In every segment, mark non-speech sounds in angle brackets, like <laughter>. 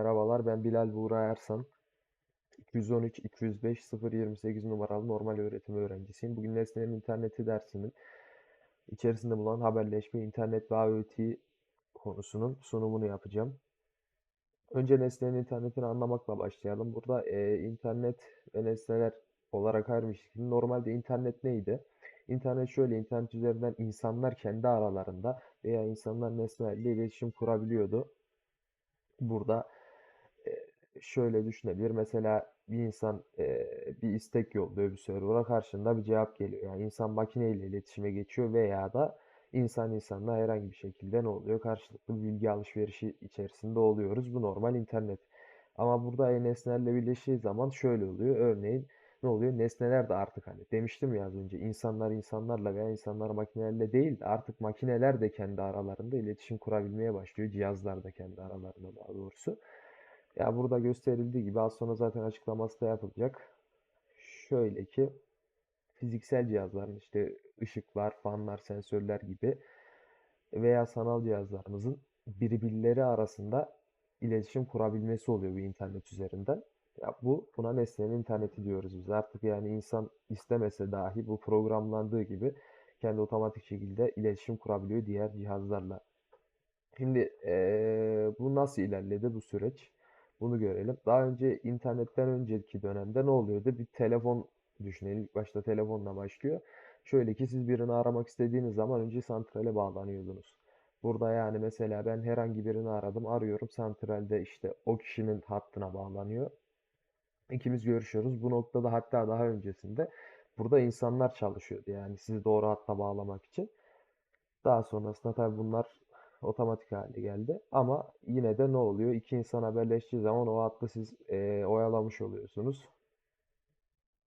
Merhabalar, ben Bilal Buğra Ersan. 213 205 028 numaralı normal öğretim öğrencisiyim. Bugün nesnelerin interneti dersinin içerisinde bulunan haberleşme, internet ve IoT konusunun sunumunu yapacağım. Önce nesnelerin internetini anlamakla başlayalım. Burada e, internet ve nesneler olarak ayırmıştık. Normalde internet neydi? İnternet şöyle, internet üzerinden insanlar kendi aralarında veya insanlar nesnelerle iletişim kurabiliyordu. Burada şöyle düşünebilir. Mesela bir insan e, bir istek yolluyor bir server'a karşında bir cevap geliyor. Yani insan makineyle iletişime geçiyor veya da insan insanla herhangi bir şekilde ne oluyor? Karşılıklı bilgi alışverişi içerisinde oluyoruz. Bu normal internet. Ama burada e-nesnelerle birleştiği zaman şöyle oluyor. Örneğin ne oluyor? Nesneler de artık hani demiştim ya az önce insanlar insanlarla veya insanlar makinelerle değil de artık makineler de kendi aralarında iletişim kurabilmeye başlıyor. Cihazlar da kendi aralarında daha doğrusu. Ya burada gösterildiği gibi az sonra zaten açıklaması da yapılacak. Şöyle ki fiziksel cihazların işte ışıklar, fanlar, sensörler gibi veya sanal cihazlarımızın birbirleri arasında iletişim kurabilmesi oluyor bir internet üzerinden. Ya bu buna nesnenin interneti diyoruz biz. Artık yani insan istemese dahi bu programlandığı gibi kendi otomatik şekilde iletişim kurabiliyor diğer cihazlarla. Şimdi eee, bu nasıl ilerledi bu süreç? Bunu görelim. Daha önce internetten önceki dönemde ne oluyordu? Bir telefon düşünelim. İlk başta telefonla başlıyor. Şöyle ki siz birini aramak istediğiniz zaman önce santrale bağlanıyordunuz. Burada yani mesela ben herhangi birini aradım, arıyorum. Santralde işte o kişinin hattına bağlanıyor. İkimiz görüşüyoruz. Bu noktada hatta daha öncesinde burada insanlar çalışıyordu. Yani sizi doğru hatta bağlamak için. Daha sonrasında tabii bunlar otomatik hale geldi. Ama yine de ne oluyor? İki insan haberleştiği zaman o hattı siz e, oyalamış oluyorsunuz.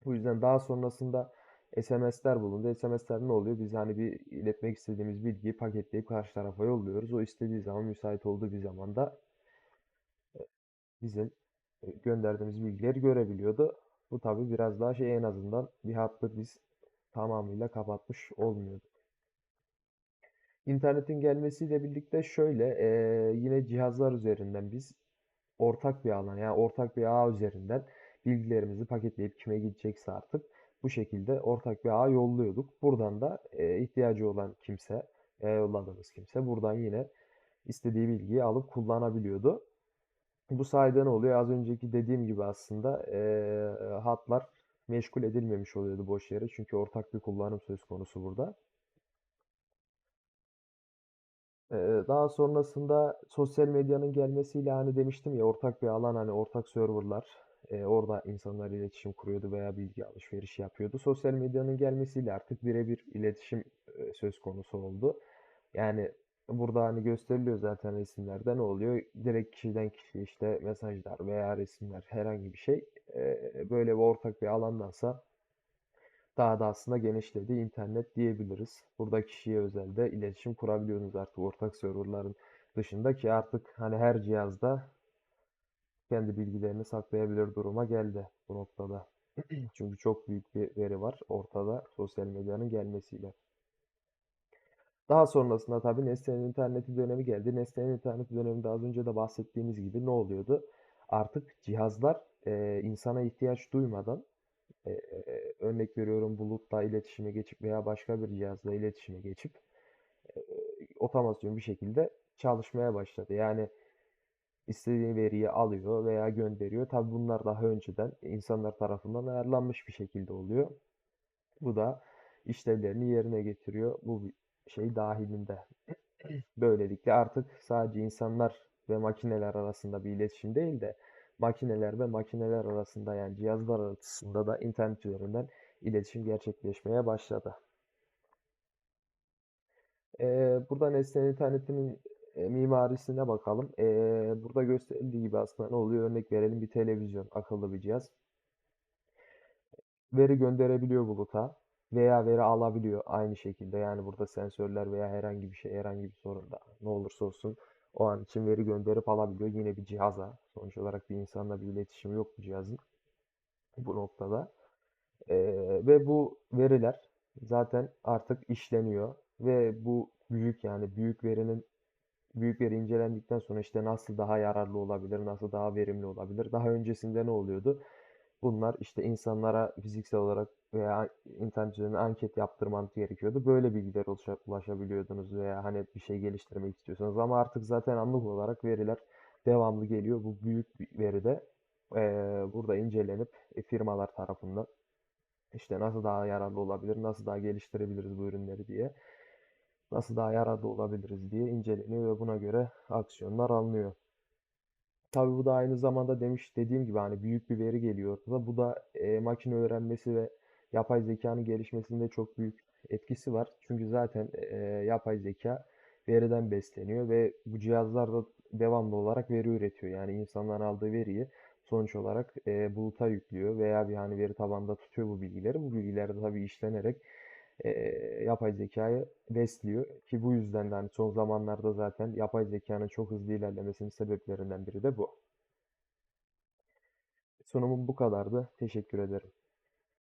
Bu yüzden daha sonrasında SMS'ler bulundu. SMS'ler ne oluyor? Biz hani bir iletmek istediğimiz bilgiyi paketleyip karşı tarafa yolluyoruz. O istediği zaman müsait olduğu bir zamanda bizim e, gönderdiğimiz bilgileri görebiliyordu. Bu tabii biraz daha şey en azından bir hattı biz tamamıyla kapatmış olmuyorduk. İnternetin gelmesiyle birlikte şöyle e, yine cihazlar üzerinden biz ortak bir alan yani ortak bir ağ üzerinden bilgilerimizi paketleyip kime gidecekse artık bu şekilde ortak bir ağ yolluyorduk. Buradan da e, ihtiyacı olan kimse, e, yolladığımız kimse buradan yine istediği bilgiyi alıp kullanabiliyordu. Bu sayede ne oluyor? Az önceki dediğim gibi aslında e, hatlar meşgul edilmemiş oluyordu boş yere. Çünkü ortak bir kullanım söz konusu burada. Daha sonrasında sosyal medyanın gelmesiyle hani demiştim ya ortak bir alan hani ortak serverlar e, orada insanlar iletişim kuruyordu veya bilgi alışverişi yapıyordu. Sosyal medyanın gelmesiyle artık birebir iletişim e, söz konusu oldu. Yani burada hani gösteriliyor zaten resimlerde ne oluyor? Direkt kişiden kişiye işte mesajlar veya resimler herhangi bir şey e, böyle bir ortak bir alandansa daha da aslında genişledi internet diyebiliriz. Burada kişiye özel de iletişim kurabiliyorsunuz artık ortak serverların dışında ki artık hani her cihazda kendi bilgilerini saklayabilir duruma geldi bu noktada. <clears throat> Çünkü çok büyük bir veri var ortada sosyal medyanın gelmesiyle. Daha sonrasında tabii nesnenin interneti dönemi geldi. Nesnenin interneti döneminde az önce de bahsettiğimiz gibi ne oluyordu? Artık cihazlar e, insana ihtiyaç duymadan e, örnek veriyorum bulutla iletişime geçip veya başka bir cihazla iletişime geçip e, otomasyon bir şekilde çalışmaya başladı. Yani istediği veriyi alıyor veya gönderiyor. Tabi bunlar daha önceden insanlar tarafından ayarlanmış bir şekilde oluyor. Bu da işlevlerini yerine getiriyor. Bu şey dahilinde. <clears throat> Böylelikle artık sadece insanlar ve makineler arasında bir iletişim değil de makineler ve makineler arasında yani cihazlar arasında da internet üzerinden iletişim gerçekleşmeye başladı. Ee, burada nesne internetinin e, mimarisine bakalım. Ee, burada gösterildiği gibi aslında ne oluyor? Örnek verelim bir televizyon, akıllı bir cihaz. Veri gönderebiliyor buluta veya veri alabiliyor aynı şekilde. Yani burada sensörler veya herhangi bir şey, herhangi bir sorunda ne olursa olsun o an için veri gönderip alabiliyor. Yine bir cihaza. Sonuç olarak bir insanla bir iletişimi yok bu cihazın. Bu noktada. Ee, ve bu veriler zaten artık işleniyor. Ve bu büyük yani büyük verinin büyük veri incelendikten sonra işte nasıl daha yararlı olabilir, nasıl daha verimli olabilir? Daha öncesinde ne oluyordu? Bunlar işte insanlara fiziksel olarak veya internet üzerinden anket yaptırmanız gerekiyordu. Böyle bilgilere ulaşa- ulaşabiliyordunuz veya hani bir şey geliştirmek istiyorsanız ama artık zaten anlık olarak veriler devamlı geliyor. Bu büyük bir veri eee, burada incelenip e, firmalar tarafından işte nasıl daha yararlı olabilir, nasıl daha geliştirebiliriz bu ürünleri diye, nasıl daha yararlı olabiliriz diye inceleniyor ve buna göre aksiyonlar alınıyor. Tabii bu da aynı zamanda demiş dediğim gibi hani büyük bir veri geliyor ortada. Bu da e, makine öğrenmesi ve yapay zekanın gelişmesinde çok büyük etkisi var. Çünkü zaten e, yapay zeka veriden besleniyor ve bu cihazlar da devamlı olarak veri üretiyor. Yani insanların aldığı veriyi sonuç olarak e, buluta yüklüyor veya bir hani veri tabanında tutuyor bu bilgileri. Bu bilgiler de tabii işlenerek e, yapay zekayı besliyor ki bu yüzden de hani son zamanlarda zaten yapay zekanın çok hızlı ilerlemesinin sebeplerinden biri de bu. Sunumum bu kadardı. Teşekkür ederim.